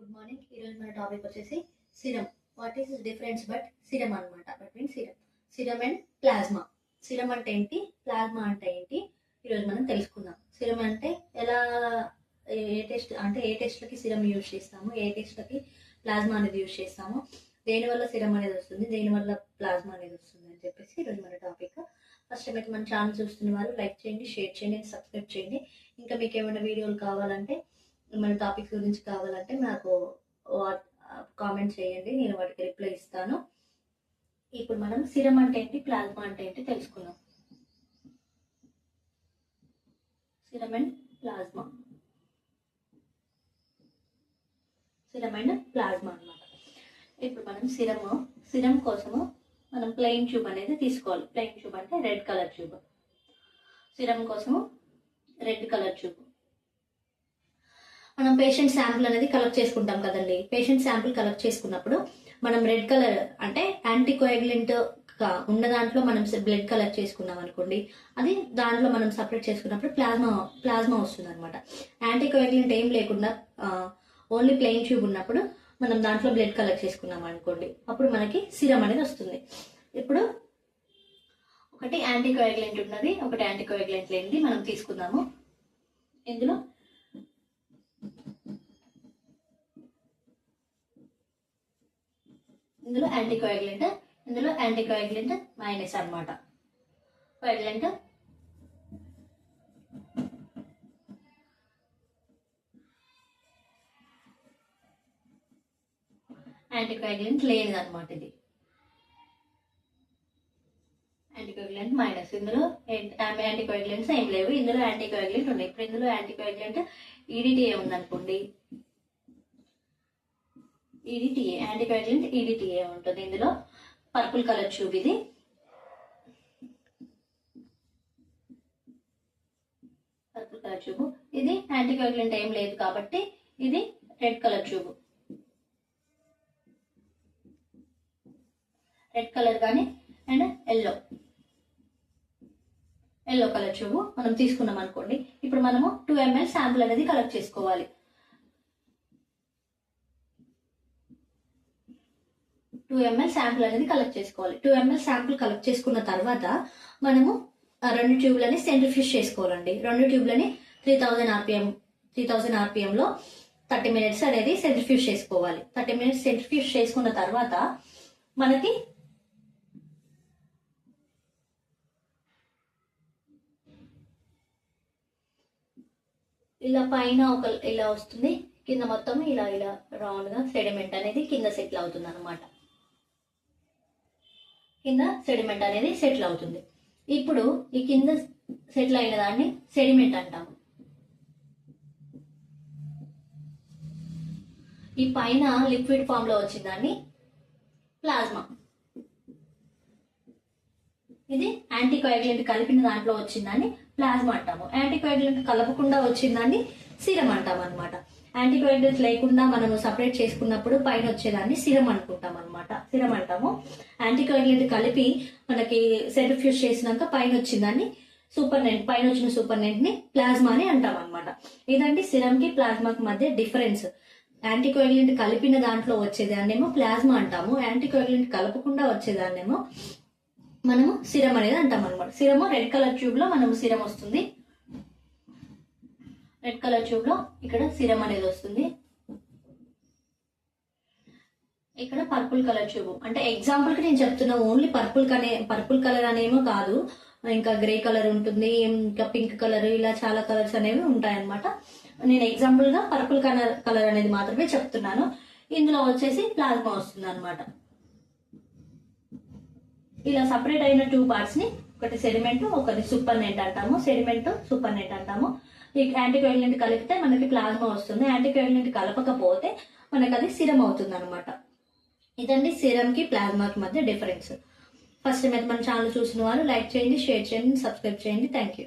Good morning ఈరోజు మన topic వచ్చేసి serum what is difference but serum అనమాట mean serum serum and plasma serum అంటే ఏంటి? ప్లాజ్మా అంటే ఏంటి? ఈరోజు మనం తెలుసుకుందాం. సిరం అంటే ఎలా ఏ టెస్ట్ అంటే ఏ టెస్ట్లకి సిరం యూజ్ చేస్తాము? ఏ టెస్ట్లకి ప్లాజ్మా అనేది యూజ్ చేస్తాము? దేనివల్ల సిరం అనేది వస్తుంది? దేనివల్ల ప్లాజ్మా అనేది వస్తుంది? అని చెప్పేసి ఈరోజు మన టాపిక్ ఫస్ట్ అయితే మన ఛానల్ చూస్తున్న వారు లైక్ చేయండి షేర్ చేయండి సబ్స్క్రైబ్ చేయండి. ఇంకా మీకు ఏమైనా వీడియోలు కావాలంటే మన టాపిక్స్ గురించి కావాలంటే నాకు కామెంట్ చేయండి. నేను వాటికి రిప్లై ఇస్తాను. ఇప్పుడు మనం సిరం అంటే ఏంటి ప్లాజ్మా అంటే ఏంటి తెలుసుకుందాం. Serum and plasma serum and plasma అన్నమాట. ఇప్పుడు మనం సిరము సిరం కోసము మనం ప్లెయిన్ ట్యూబ్ అనేది తీసుకోవాలి. ప్లెయిన్ ట్యూబ్ అంటే రెడ్ కలర్ ట్యూబ్ సిరం కోసము రెడ్ కలర్ ట్యూబ్ మనం పేషెంట్ శాంపుల్ అనేది కలెక్ట్ చేసుకుంటాం కదండి. పేషెంట్ శాంపుల్ కలెక్ట్ చేసుకున్నప్పుడు మనం రెడ్ కలర్ అంటే యాంటీకోయాగులెంట్ ఉన్న దాంట్లో మనం బ్లడ్ కలెక్ట్ చేసుకున్నాం అనుకోండి. అది దాంట్లో మనం సపరేట్ చేసుకున్నప్పుడు ప్లాజ్మా ప్లాజ్మా వస్తుంది అనమాట యాంటీకోయాగులెంట్ ఏం లేకుండా ఓన్లీ ప్లెయిన్ ట్యూబ్ ఉన్నప్పుడు మనం దాంట్లో బ్లడ్ కలెక్ట్ చేసుకున్నాం అనుకోండి. అప్పుడు మనకి సిరం అనేది వస్తుంది. ఇప్పుడు ఒకటి యాంటీకోయాగులెంట్ ఉన్నది ఒకటి యాంటీకోయాగులెంట్ లేనిది మనం తీసుకుందాము. ఇందులో ఇందులో యాంటీకోయాగ్లెంట్ ఇందులో యాంటీకోయాగ్లెంట్ మైనస్ అన్నమాట. కోయాగ్లెంట్ యాంటీకోయాగ్లెంట్ లేనిది అనమాట ఇది. యాంటీకోయాగ్లెంట్ మైనస్ ఇందులో యాంటీకోయాగ్లెంట్స్ ఏం లేవు. ఇందులో యాంటీకోయాగ్లెంట్ ఉన్నాయి. ఇప్పుడు ఇందులో యాంటీకోయాగులెంట్ ఈడిటిఏ ఏముందనుకోండి ఈడిటిఏ యాంటీకోయాగులెంట్ ఈడిటిఏ ఉంటుంది ఇందులో. పర్పుల్ కలర్ ట్యూబ్ ఇది పర్పుల్ కలర్ ట్యూబ్ ఇది యాంటీకోయాగులెంట్ ఏం లేదు కాబట్టి ఇది red colour tube red colour కానీ and yellow yellow colour tube మనం తీసుకున్నాం అనుకోండి. ఇప్పుడు మనము టూ ఎంఎల్ శాంపుల్ అనేది కలెక్ట్ చేసుకోవాలి. టూ ఎంఎల్ శాంపుల్ అనేది కలెక్ట్ చేసుకోవాలి. టూ ఎంఎల్ శాంపుల్ కలెక్ట్ చేసుకున్న తర్వాత మనము ఆ రెండు ట్యూబ్లని సెంట్రిఫ్యూజ్ చేసుకోవాలండి. రెండు ట్యూబ్లని three thousand RPM three thousand ఆర్పిఎంలో thirty minutes అనేది సెంట్రిఫ్యూజ్ చేసుకోవాలి. థర్టీ మినిట్స్ సెంట్రిఫ్యూజ్ చేసుకున్న తర్వాత మనకి ఇలా పైన ఒక ఇలా వస్తుంది. కింద మొత్తం ఇలా ఇలా రౌండ్గా సెడిమెంట్ అనేది కింద సెటిల్ అవుతుంది అనమాట కింద సెడిమెంట్ అనేది సెటిల్ అవుతుంది. ఇప్పుడు ఈ కింద సెటిల్ అయిన దాన్ని సెడిమెంట్ అంటాము. ఈ పైన లిక్విడ్ ఫామ్లో వచ్చిన దాన్ని ప్లాజ్మా. ఇది యాంటీకోయాగులెంట్ కలిపిన దాంట్లో వచ్చిందాన్ని ప్లాజ్మా అంటాము. యాంటీకోయాగులెంట్ కలపకుండా వచ్చిందాన్ని సిరం అంటాం అనమాట యాంటీకోయాగులెంట్ లేకుండా మనము సపరేట్ చేసుకున్నప్పుడు పైన వచ్చేదాన్ని సిరం అనుకుంటాం అనమాట సిరం అంటాము. యాంటీకోయాగులెంట్ కలిపి మనకి సెంట్రిఫ్యూజ్ చేసినాక పైన వచ్చిందాన్ని సూపర్ నెంట్ పైన వచ్చిన సూపర్ నెంట్ని ప్లాజ్మా అని అంటాం అనమాట ఇదండి సిరం కి ప్లాజ్మాకి మధ్య డిఫరెన్స్ యాంటీకోయాగులెంట్ కలిపిన దాంట్లో వచ్చేదాన్నేమో ప్లాజ్మా అంటాము. యాంటీకోయాగులెంట్ కలపకుండా వచ్చేదాన్నేమో మనము సిరం అనేది అంటాం అనమాట సిరము రెడ్ కలర్ ట్యూబ్లో మనము సిరం వస్తుంది. రెడ్ కలర్ ట్యూబ్లో ఇక్కడ సిరం అనేది వస్తుంది. ఇక్కడ పర్పుల్ కలర్ ట్యూబ్ అంటే ఎగ్జాంపుల్కి నేను చెప్తున్నా ఓన్లీ పర్పుల్ కనే పర్పుల్ కలర్ అనేమో కాదు. ఇంకా గ్రే కలర్ ఉంటుంది ఇంకా పింక్ కలర్ ఇలా చాలా కలర్స్ అనేవి ఉంటాయన్నమాట. నేను ఎగ్జాంపుల్గా పర్పుల్ కలర్ కలర్ అనేది మాత్రమే చెప్తున్నాను. ఇందులో వచ్చేసి ప్లాస్మా వస్తుంది అనమాట ఇలా సపరేట్ అయిన టూ పార్ట్స్ని ఒకటి సెడిమెంట్ ఒకటి సూపర్ నెట్ అంటాము. సెడిమెంట్ సూపర్ నెట్ అంటాము. ఈ యాంటీకోయిలెంట్ కలిపితే మనకి ప్లాజ్మా వస్తుంది. యాంటీకోయిలెంట్ కలపకపోతే మనకి అది సిరం అవుతుంది అనమాట ఇదండి సిరంకి ప్లాస్మాకి మధ్య డిఫరెన్స్ ఫస్ట్ టైం అయితే మన ఛానల్ చూసిన వాళ్ళు లైక్ చేయండి షేర్ చేయండి సబ్స్క్రైబ్ చేయండి. Thank you